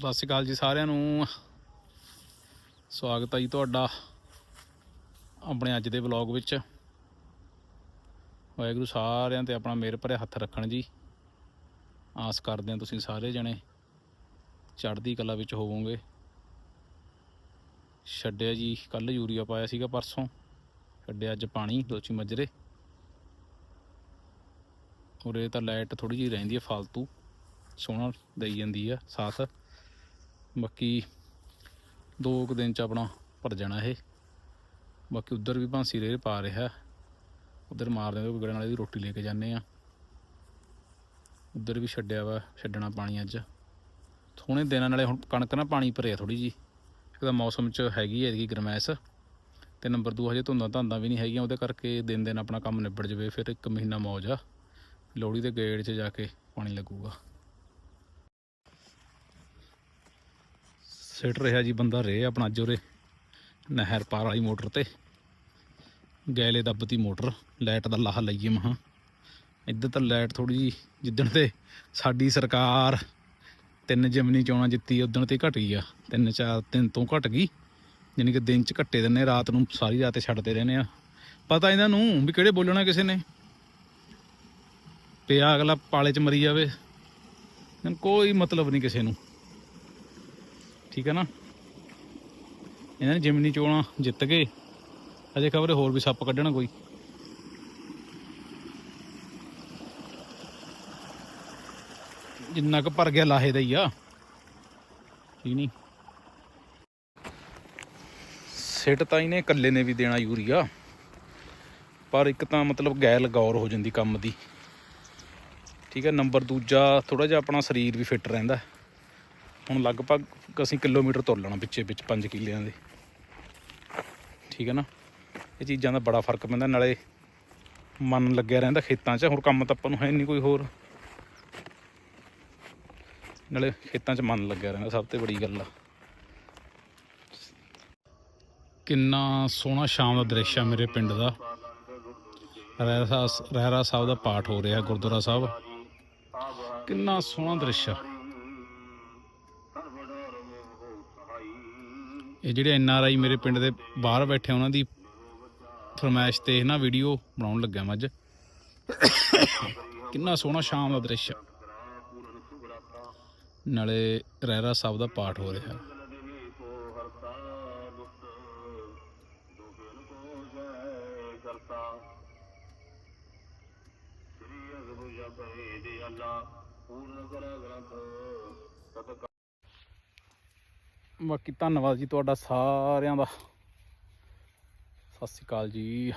ਸਤਿ ਸ਼੍ਰੀ ਅਕਾਲ ਜੀ ਸਾਰਿਆਂ ਨੂੰ। ਸਵਾਗਤ ਹੈ ਜੀ ਤੁਹਾਡਾ ਆਪਣੇ ਅੱਜ ਦੇ ਵਲੌਗ ਵਿੱਚ। ਵਾਹਿਗੁਰੂ ਸਾਰਿਆਂ ਤੇ ਆਪਣਾ ਮੇਰ ਭਰਿਆ ਹੱਥ ਰੱਖਣ ਜੀ। ਆਸ ਕਰਦੇ ਹਾਂ ਤੁਸੀਂ ਸਾਰੇ ਜਣੇ ਚੜ੍ਹਦੀ ਕਲਾ ਵਿੱਚ ਹੋਵੋਗੇ। ਛੱਡਿਆ ਜੀ ਕੱਲ ਯੂਰੀਆ ਪਾਇਆ ਸੀਗਾ ਪਰਸੋਂ। ਛੱਡਿਆ ਅੱਜ ਪਾਣੀ ਦੋਚੀ ਮੱਜਰੇ। ਉਰੇ ਤਾਂ ਲਾਈਟ ਥੋੜੀ ਜਿਹੀ ਰਹਿੰਦੀ ਹੈ ਫਾਲਤੂ ਸੋਹਣਾ ਦੇਈ ਜਾਂਦੀ ਆ ਸਾਥ ਬਾਕੀ ਦੋ ਕੁ ਦਿਨ ਚ ਆਪਣਾ ਭਰ ਜਾਣਾ ਇਹ। ਬਾਕੀ ਉਧਰ ਵੀ ਭਾਂਸੀ ਰੇਹ ਪਾ ਰਿਹਾ। ਉਧਰ ਮਾਰਦੇ ਉਹ ਵਿਗੜਨ ਵਾਲੇ ਦੀ ਰੋਟੀ ਲੈ ਕੇ ਜਾਂਦੇ ਆ। ਉਧਰ ਵੀ ਛੱਡਿਆ ਵਾ ਛੱਡਣਾ ਪਾਣੀ ਅੱਜ ਥੋੜੇ ਦਿਨਾਂ ਨਾਲੇ ਹੁਣ ਕਣਕ ਨਾ ਪਾਣੀ ਭਰਿਆ ਥੋੜੀ ਜੀ ਤਾਂ ਮੌਸਮ ਚ ਹੈਗੀ ਐ ਇਹਦੀ ਗਰਮੈਸ। ਤੇ ਨੰਬਰ 2 ਹਜੇ ਧੁੰਦਾਂ ਧਾਂਦਾਂ ਵੀ ਨਹੀਂ ਹੈਗੀਆਂ, ਉਹਦੇ ਕਰਕੇ ਦਿਨ ਦਿਨ ਆਪਣਾ ਕੰਮ ਨਿਬੜ ਜਵੇ, ਫਿਰ ਇੱਕ ਮਹੀਨਾ ਮੌਜ ਆ। ਲੋਹੜੀ ਦੇ ਗੇੜ 'ਚ ਜਾ ਕੇ ਪਾਣੀ ਲੱਗੂਗਾ। ਸਿੱਟ ਰਿਹਾ ਜੀ ਬੰਦਾ ਰੇ ਆਪਣਾ ਅੱਜ ਨਹਿਰ ਪਾਰ ਵਾਲੀ ਮੋਟਰ ਤੇ। ਗੈਲੇ ਦੱਬਤੀ ਮੋਟਰ, ਲਾਈਟ ਦਾ ਲਾਹ ਲਈਏ ਮਹਾ। ਇੱਧਰ ਤਾਂ ਲਾਈਟ ਥੋੜੀ ਜੀ ਜਿੱਦਣ ਤੇ ਸਾਡੀ ਸਰਕਾਰ ਤਿੰਨ ਜ਼ਿਮਨੀ ਚੋਣਾਂ ਜਿੱਤੀ ਉਦੋਂ ਤੇ ਘਟ ਗਈ ਆ। ਤਿੰਨ ਚਾਰ ਤਿੰਨ ਤੋਂ ਘਟ ਗਈ। ਯਾਨੀ ਕਿ ਦਿਨ ਚ ਘੱਟੇ ਦਿੰਨੇ ਰਾਤ ਨੂੰ ਸਾਰੀ ਰਾਤ ਛੱਡਦੇ ਰਹਿੰਦੇ ਆ। ਪਤਾ ਇਹਨਾਂ ਨੂੰ ਵੀ ਕਿਹੜੇ ਬੋਲਣਾ ਕਿਸੇ ਨੇ। ਪਿਆ ਅਗਲਾ ਪਾਲੇ ਚ ਮਰੀ ਜਾਵੇ। ਕੋਈ ਮਤਲਬ ਨਹੀਂ ਕਿਸੇ ਨੂੰ। ਠੀਕ ਹੈ ਨਾ? ਇਹਨਾਂ ਨੇ ਜਿਮਨੀ ਚੋਣਾਂ ਜਿੱਤ ਗਏ। ਅਜੇ ਖਬਰ ਹੋਰ ਵੀ ਸੱਪ ਕੱਢਣ ਕੋਈ। ਜਿੰਨਾ ਕੁ ਭਰ ਗਿਆ ਲਾਹੇ ਦਾ ਹੀ ਆ। ਠੀਕ ਨਹੀਂ ਸਿੱਟ ਤਾਂ ਇਹਨੇ ਇਕੱਲੇ ਨੇ ਵੀ ਦੇਣਾ ਯੂਰੀਆ। ਪਰ ਇੱਕ ਤਾਂ ਮਤਲਬ ਗੈਲ ਗੌਰ ਹੋ ਜਾਂਦੀ ਕੰਮ ਦੀ। ਠੀਕ ਹੈ ਨੰਬਰ ਦੂਜਾ ਥੋੜਾ ਜਿਹਾ ਆਪਣਾ ਸਰੀਰ ਵੀ ਫਿੱਟ ਰਹਿੰਦਾ। ਹੁਣ ਲਗਭਗ ਅਸੀਂ ਕਿਲੋਮੀਟਰ ਤੁਰ ਲੈਣਾ ਪਿੱਛੇ ਵਿੱਚ 5 ਕਿੱਲਿਆਂ ਦੇ। ਠੀਕ ਹੈ ਨਾ? ਇਹ ਚੀਜ਼ਾਂ ਦਾ ਬੜਾ ਫ਼ਰਕ ਪੈਂਦਾ, ਨਾਲੇ ਮਨ ਲੱਗਿਆ ਰਹਿੰਦਾ ਖੇਤਾਂ 'ਚ ਹੁਣ ਕੰਮ ਤਾਂ ਆਪਾਂ ਨੂੰ ਹੈ ਨਹੀਂ ਕੋਈ ਹੋਰ। ਨਾਲੇ ਖੇਤਾਂ 'ਚ ਮਨ ਲੱਗਿਆ ਰਹਿੰਦਾ, ਸਭ ਤੋਂ ਬੜੀ ਗੱਲ ਆ। ਕਿੰਨਾ ਸੋਹਣਾ ਸ਼ਾਮ ਦਾ ਦ੍ਰਿਸ਼ ਆ ਮੇਰੇ ਪਿੰਡ ਦਾ। ਰਹਿਰਾ ਰਹਿਰਾ ਸਾਹਿਬ ਦਾ ਪਾਠ ਹੋ ਰਿਹਾ, ਗੁਰਦੁਆਰਾ ਸਾਹਿਬ। ਕਿੰਨਾ ਸੋਹਣਾ ਦ੍ਰਿਸ਼ ਆ। ਇਹ ਜਿਹੜੇ ਐਨ ਆਰ ਆਈ ਮੇਰੇ ਪਿੰਡ ਦੇ ਬਾਹਰ ਬੈਠੇ ਉਹਨਾਂ ਦੀ ਫਰਮਾਇਸ਼ ਤੇ ਨਾ ਵੀਡੀਓ ਬਣਾਉਣ ਲੱਗਿਆ ਮੈਂ ਅੱਜ। ਕਿੰਨਾ ਸੋਹਣਾ ਸ਼ਾਮ ਦਾ ਦ੍ਰਿਸ਼ ਨਾਲੇ ਰਹਿਰਾ ਸਾਹਿਬ ਦਾ ਪਾਠ ਹੋ ਰਿਹਾ। ਬਾਕੀ ਧੰਨਵਾਦ ਜੀ ਤੁਹਾਡਾ ਸਾਰਿਆਂ ਦਾ। ਸਤਿ ਸ਼੍ਰੀ ਅਕਾਲ ਜੀ।